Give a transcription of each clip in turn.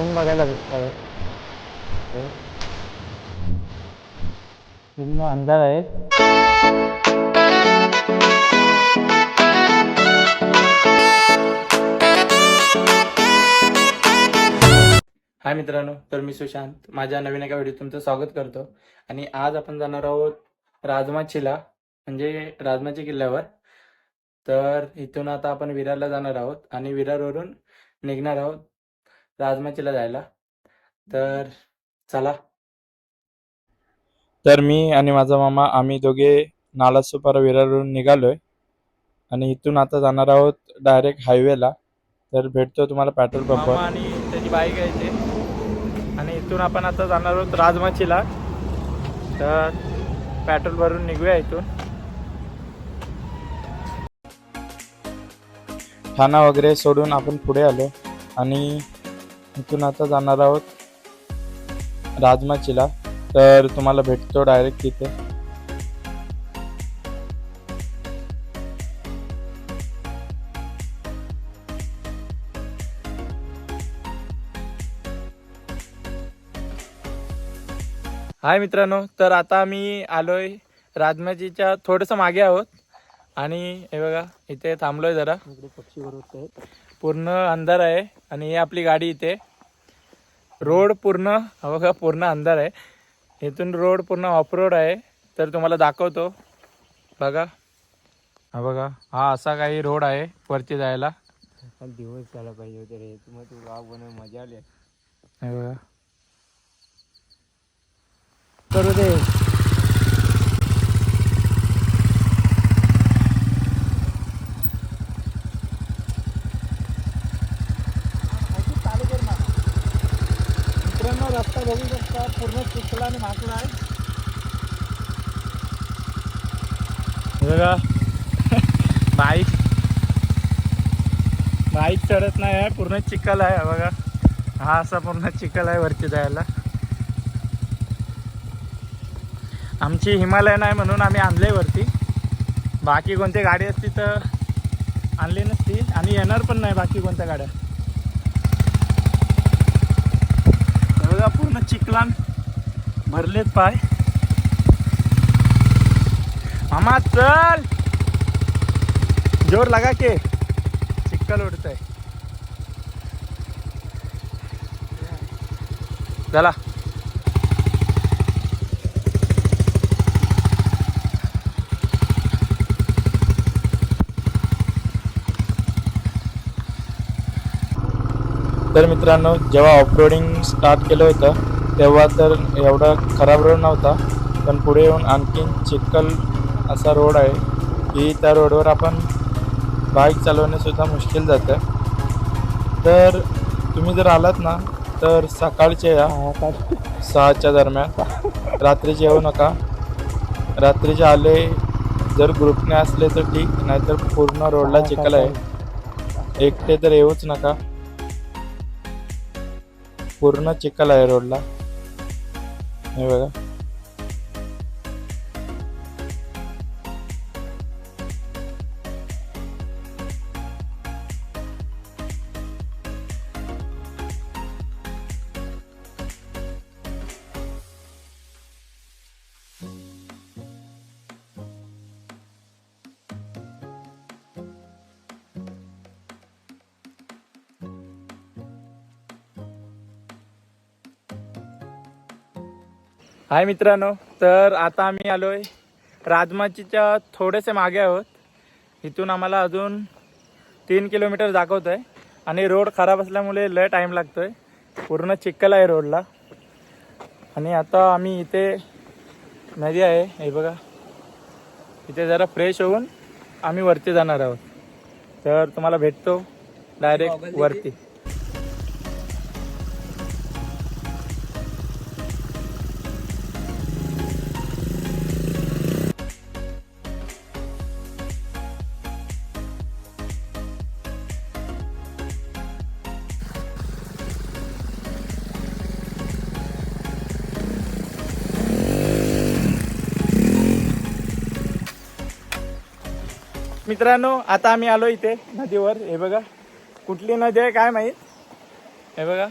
Room बघायला लागेल पूर्ण अंधार आहे हाय मित्रांनो तर मी सुशांत. माझ्या नवीन एका व्हिडिओ तुमचं स्वागत करतो. आणि आज आपण जाणार आहोत राजमाचीला म्हणजे राजमाची किल्ल्यावर. तर इथून आता आपण विरारला जाणार आहोत आणि विरारवरून निघणार आहोत. राजमाचीला जायला. तर चला. तर मी आणि माझा मामा आम्ही दोघे नालासोपारा विरारवरून निघालोय. आणि इथून आता जाणार आहोत डायरेक्ट हायवेला तर भेटतो तुम्हाला पेट्रोल पंपवर आणि त्याची बाईक आहे ते आणि इथून आपण आता जाणार आहोत राजमाचीला. तर पेट्रोल भरून निघूया इथून. ठाणा वगैरे सोडून आपण पुढे आलो. आणि इथून आता जाणार आहोत राजमाचीला. तर तुम्हाला भेटतो डायरेक्ट तिथे हाय मित्रांनो तर आता आम्ही आलोय राजमाचीच्या थोडंसं मागे आहोत. आणि हे बघा इथे थांबलोय जरा. पक्षी बरोबर पूर्ण अंधार आहे आणि ही आपली गाडी इथे. रोड पूर्ण बघा पूर्ण अंधार आहे. इथून रोड पूर्ण ऑफ रोड आहे. तर तुम्हाला दाखवतो. बघा. हा बघा हा असा काही रोड आहे वरती जायला. पण दिवस झाला पाहिजे होते रे. तुम्ही तू गाव बनव मजा आली. बघा. करू दे मित्रांनो रस्ता बघू शकता पूर्ण सुकला आणि माकला आहे. बघा. बाईक. बाईक चढत नाही आहे पूर्ण चिखल आहे बघा. हा असा पूर्ण चिखल आहे वरती जायला. आमची हिमालयन आहे म्हणून आम्ही आणले वरती. बाकी कोणती गाडी असती तर आणली नसती. आणि येणार पण नाही बाकी कोणत्या गाड्या हे बघा पूर्ण चिखलान भरलेत पाय. मामा चल! जोर लगा के. चिक्कल उडत आहे चला. तर मित्रांनो जेव्हा ऑफरोडिंग स्टार्ट केलं होतं तेव्हा तर एवढा खराब रोड नव्हता. पण पुढे येऊन आणखीन चिखल असा रोड आहे की त्या रोडवर आपण बाईक चालवणेसुद्धा मुश्किल जातं. तर तुम्ही जर आलात ना तर सकाळचे या. सहाच्या दरम्यान. रात्रीचे येऊ नका. रात्रीचे आले जर ग्रुपने असले तर ठीक नाहीतर पूर्ण रोडला चिखल आहे. एकटे तर येऊच नका. पूर्ण चिखल आहे रोडला. हे बघा. हाय मित्रांनो तर आता आम्ही आलोय राजमाचीच्या थोडेसे मागे आहोत. इथून आम्हाला अजून तीन किलोमीटर दाखवत आहे आणि रोड खराब असल्यामुळे लय टाईम लागतोय. पूर्ण चिखल आहे रोडला. आणि आता आम्ही इथे नदी आहे हे बघा. इथे जरा फ्रेश होऊन आम्ही वरती जाणार आहोत. तर तुम्हाला भेटतो डायरेक्ट वरती. मित्रांनो आता आम्ही आलो इथे नदीवर. हे बघा कुठली नदी आहे काय माहीत? हे बघा.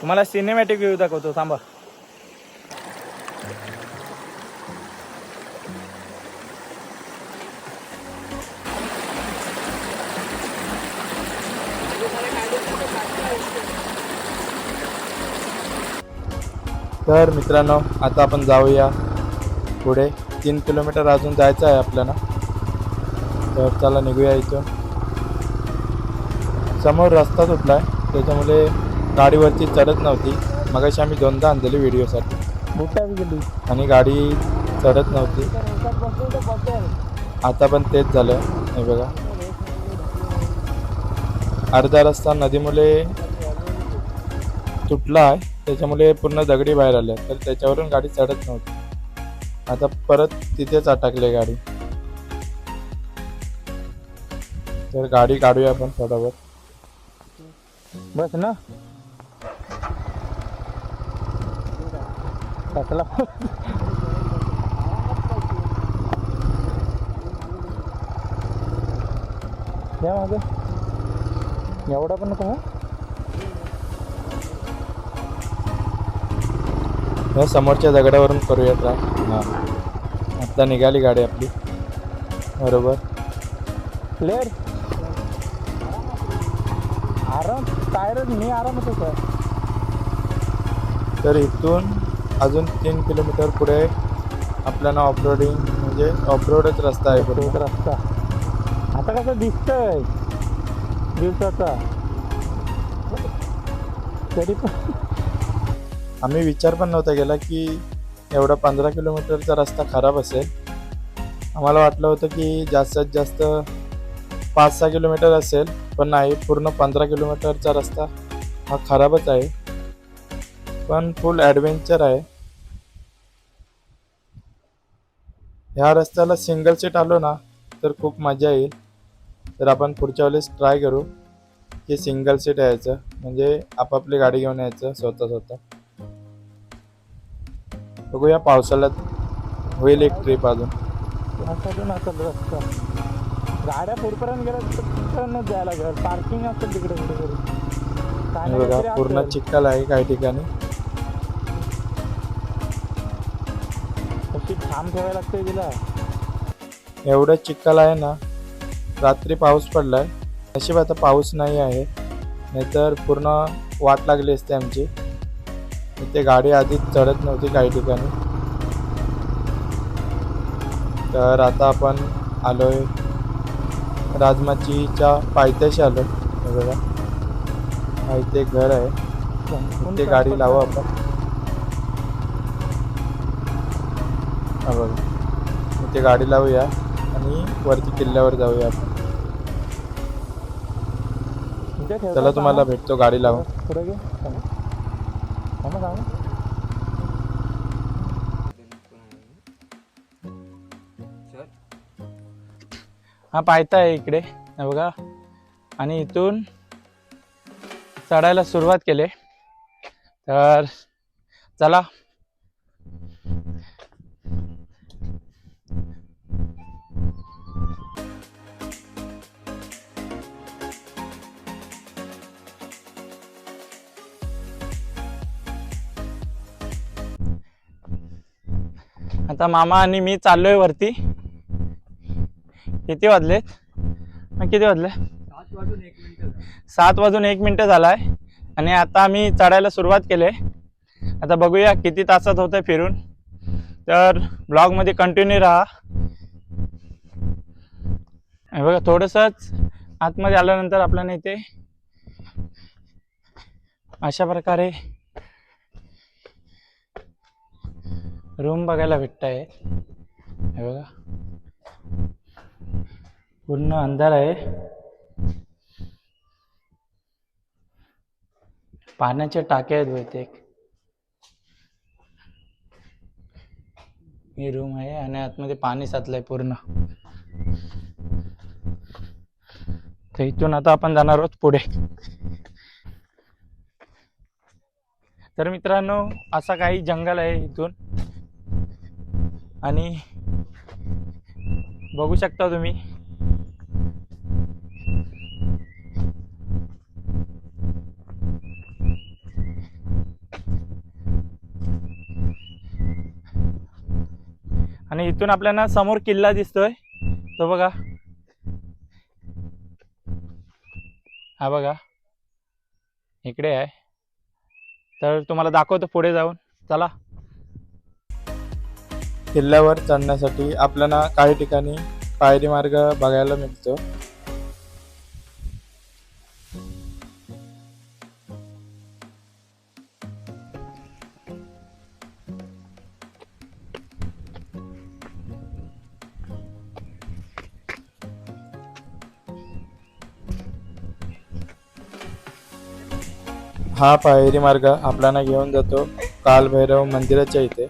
तुम्हाला सिनेमॅटिक व्ह्यू दाखवतो थांबा. तर मित्रांनो आता आपण जाऊया पुढे. तीन किलोमीटर अजून जायचं आहे आपल्याला. तर चला निघूया इथून. समोर रस्ता तुटला आहे त्याच्यामुळे गाडीवरती चढत नव्हती. मगाशी आम्ही दोनदा आणलेली व्हिडिओसाठी. गेली? आणि गाडी चढत नव्हती. आता पण तेच झालं हे बघा. अर्धा रस्ता नदीमुळे तुटला आहे. त्याच्यामुळे पूर्ण दगडी बाहेर आल्या. तर त्याच्यावरून गाडी चढत नव्हती. आता परत तिथेच अटकले गाडी. तर गाडी काढूया आपण फटाफट बस ना. टाकला. या मागे. एवढा पण नको हा या समोरच्या दगडावरून करूया ट्राय. हां. आता निघाली गाडी आपली. बरोबर. प्लेअर आराम टायर मी आरामच होता तर इथून अजून तीन किलोमीटर पुढे आपल्याला ऑफरोडिंग म्हणजे ऑफरोडच रस्ता आहे बरोबर रस्ता. आता कसं दिसतंय? दिवसाचा. तरी पण आम्ही विचार पण नव्हता केला की एवढा पंधरा किलोमीटरचा रस्ता खराब असेल. आम्हाला वाटलं होतं की जास्तीत जास्त पाच सहा किलोमीटर असेल पण नाही पूर्ण पंधरा किलोमीटरचा रस्ता हा खराबच आहे. पण फुल ॲडव्हेंचर आहे. ह्या रस्त्याला सिंगल सीट आलो ना तर खूप मजा येईल. तर आपण पुढच्या वेळेस ट्राय करू की सिंगल सीट यायचं म्हणजे आपापली गाडी घेऊन यायचं स्वतः स्वतः बघूया पावसाळ्यात होईल एक ट्रिप अजून. असेल रस्ता. गाड्या पुढपर्यंत गेल्या तिकडनंच जायला घर पार्किंग असेल तिकडे कुठेतरी. बघा पूर्ण. चिखल आहे काही ठिकाणी. थांब ठेवायला लागते तिला. एवढं चिखल आहे ना रात्री पाऊस पडलाय. नशीब आता पाऊस नाही आहे. नाहीतर पूर्ण वाट लागली असते आमची. इथे गाडी आधीच चढत नव्हती काही ठिकाणी. तर आता आपण आलोय राजमाचीच्या पायथ्याशी आलो बघा. हा इथे एक घर आहे. इथे गाडी लावू आपण. हा बघा. इथे गाडी लावूया आणि वरती किल्ल्यावर जाऊया आपण. चला तुम्हाला. भेटतो गाडी लावून. पुढे हा पाहताय इकडे. हे बघा. आणि इथून चढायला सुरुवात केली. तर चला. आता मामा आणि मी चाललोय वरती. किती वाजले? किती वाजले? सात वाजून एक मिनिट झालाय. आणि आता आम्ही चढायला सुरुवात केली. आता बघूया किती तासात होतंय फिरून. तर ब्लॉगमध्ये कंटिन्यू राहा. बघा थोडंसंच आतमध्ये आल्यानंतर आपल्याला इथे अशा प्रकारे रूम बघायला भेटत आहे हे बघा. पूर्ण अंधार आहे. पाण्याचे टाके आहेत बहुतेक. ही रूम आहे आणि आतमध्ये पाणी साचलंय पूर्ण. तर इथून आता आपण जाणार आहोत पुढे. तर मित्रांनो असा काही जंगल आहे इथून. आणि बघू शकता तुम्ही. आणि इथून आपल्याला समोर किल्ला दिसतोय. तो बघा. हा बघा. इकडे आहे. तर तुम्हाला दाखवतो पुढे जाऊन. चला. किल्ल्यावर चढण्यासाठी आपल्याला काही ठिकाणी पायरी मार्ग बघायला मिळतो. हा पायरी मार्ग आपल्याला घेऊन जातो कालभैरव मंदिराच्या इथे.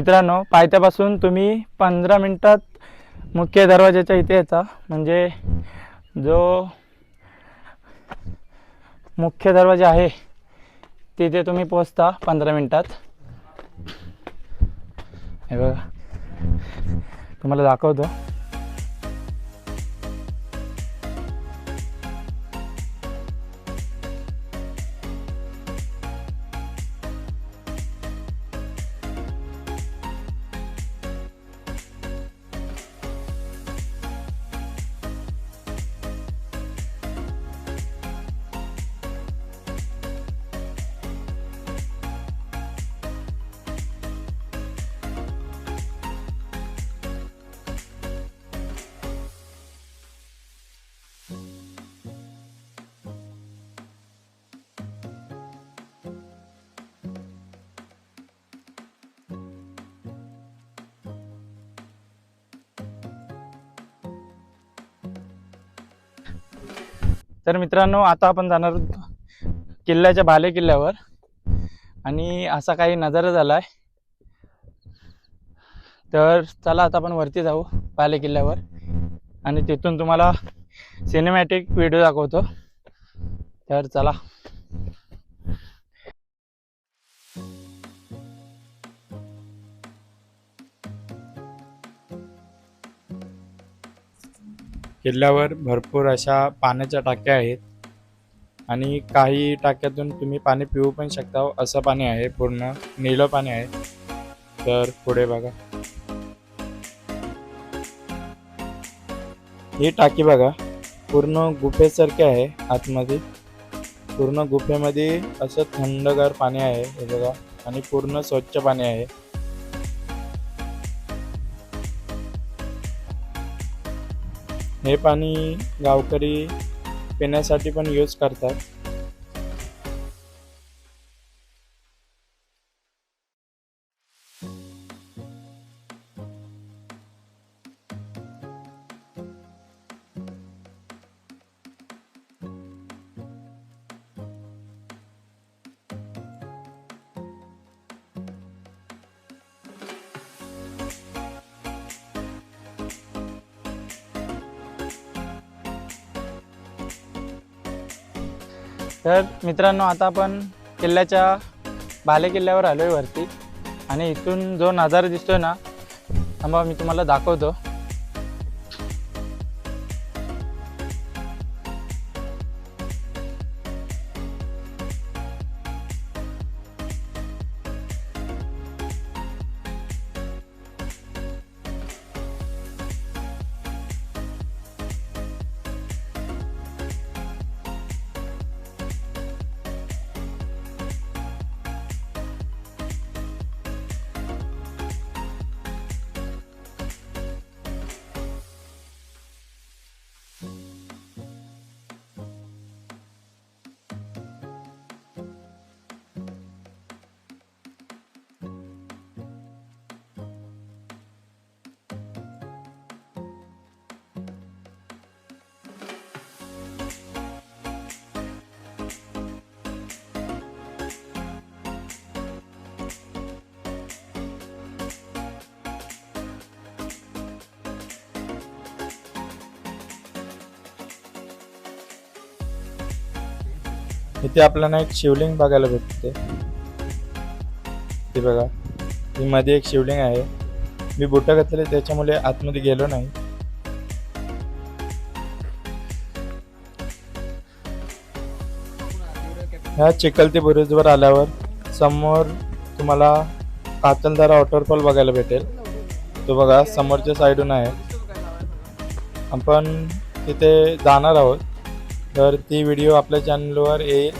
मित्रांनो पायथ्यापासून तुम्ही पंधरा मिनटात मुख्य दरवाजाच्या इथे येता. म्हणजे जो मुख्य दरवाजा आहे तिथे तुम्ही पोचता पंधरा मिनटात. हे बघा. तुम्हाला दाखवतो. तर मित्रांनो आता आपण जाणार आहोत किल्ल्याच्या भाले किल्ल्यावर. आणि असा काही नजारा झाला आहे तर चला आता आपण वरती जाऊ भाले किल्ल्यावर. आणि तिथून तुम्हाला सिनेमॅटिक व्हिडिओ दाखवतो. तर चला. किल्ल्यावर भरपूर अशा पाण्याच्या टाक्या आहेत. आणि काही टाक्यातून तुम्ही पाणी पिऊ पण शकता. असं पाणी आहे पूर्ण निळं पाणी आहे. तर पुढे बघा. ही टाकी बघा पूर्ण गुफेसारखी आहे आतमध्ये. पूर्ण गुफेमध्ये असं थंडगार पाणी आहे हे बघा. आणि पूर्ण स्वच्छ पाणी आहे. हे पाणी गावकरी पिण्यासाठी पण यूज करतात. तर मित्रांनो आता आपण किल्ल्याच्या भाले किल्ल्यावर आलो आहे वरती. आणि इथून जो नजारा दिसतोय ना थांबा मी तुम्हाला दाखवतो. इथे आपल्याला एक शिवलिंग बघायला भेटते. ते बघा ही मध्ये एक शिवलिंग आहे. मी बुटं घातलेले त्याच्यामुळे आतमध्ये गेलो नाही. ह्या चिखलती बुरुजवर आल्यावर समोर तुम्हाला कातलदारा वॉटरफॉल बघायला भेटेल. तो बघा समोरच्या साईडून आहे. आपण तिथे जाणार आहोत. तर ती व्हिडिओ आपल्या चॅनलवर येईल.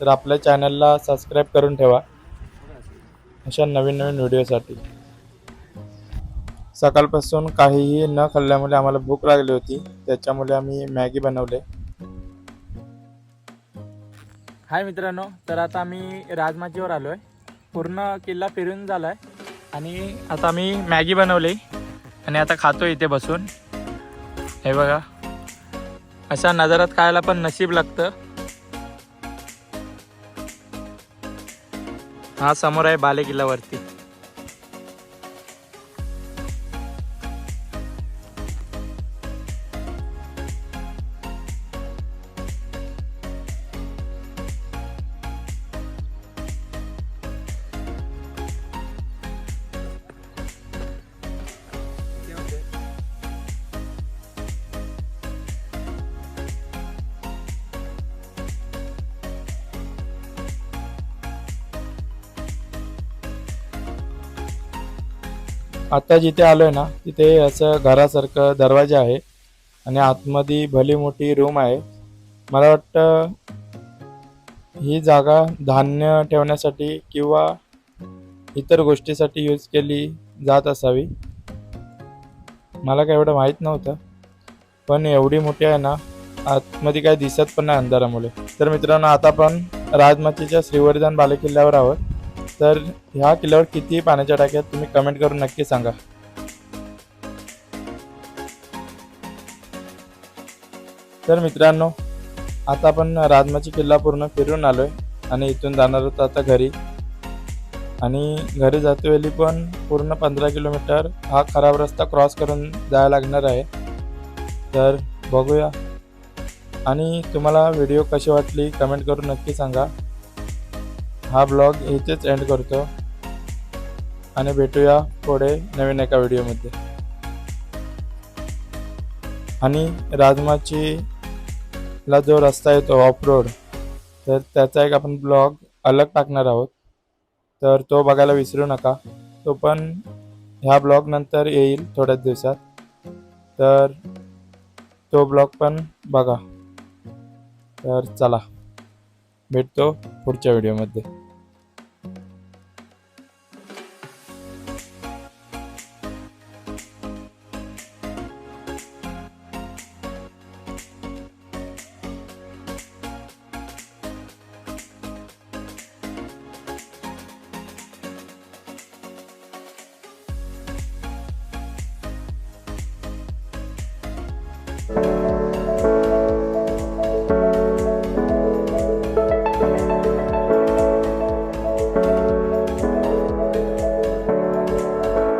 तर आपल्या चॅनलला सबस्क्राईब करून ठेवा. अशा नवीन नवीन व्हिडिओसाठी सकाळपासून काहीही न खाल्ल्यामुळे आम्हाला भूक लागली होती. त्याच्यामुळे आम्ही मॅगी बनवले. हाय मित्रांनो तर आता आम्ही राजमाचीवर आलो आहे पूर्ण किल्ला फिरून झाला आहे आणि आता आम्ही मॅगी बनवली. आणि आता खातो इथे बसून. हे बघा. अशा नजारात खायला पण नशीब लागतं. हा समोर आहे बाले किल्ल्यावरती आता जिथे आलोय ना तिथे असं घरासारखं दरवाजा आहे आणि आतमध्ये भली मोठी रूम आहे. मला वाटतं ही जागा धान्य ठेवण्यासाठी किंवा इतर गोष्टीसाठी यूज केली जात असावी. मला काय एवढं माहीत नव्हतं पण एवढी मोठी आहे ना आतमध्ये काय दिसत पण नाही अंधारामुळे. तर मित्रांनो आता आपण राजमातीच्या श्रीवर्धन बालेकिल्ल्यावर आहोत. तर ह्या किल्ल्यावर किती पाण्याच्या टाक्यात तुम्ही कमेंट करून नक्की सांगा. तर मित्रांनो आता आपण राजमाची किल्ला पूर्ण फिरून आलो आहे आणि इथून जाणार होतो आता घरी. आणि घरी जाते वेळी पण पूर्ण पंधरा किलोमीटर हा खराब रस्ता क्रॉस करून जायला लागणार आहे. तर बघूया. आणि तुम्हाला व्हिडिओ कशी वाटली कमेंट करून नक्की सांगा. हा ब्लॉग इथेच एंड करतो. आणि भेटूया पुढे नवीन एका व्हिडिओमध्ये आणि राजमाची ला जो रस्ता येतो ऑफ रोड तर त्याचा एक आपण ब्लॉग अलग टाकणार आहोत. तर तो बघायला विसरू नका. तो पण ह्या ब्लॉग नंतर येईल थोड्याच दिवसात. तर तो ब्लॉग पण बघा. तर चला भेटतो पुढच्या व्हिडिओमध्ये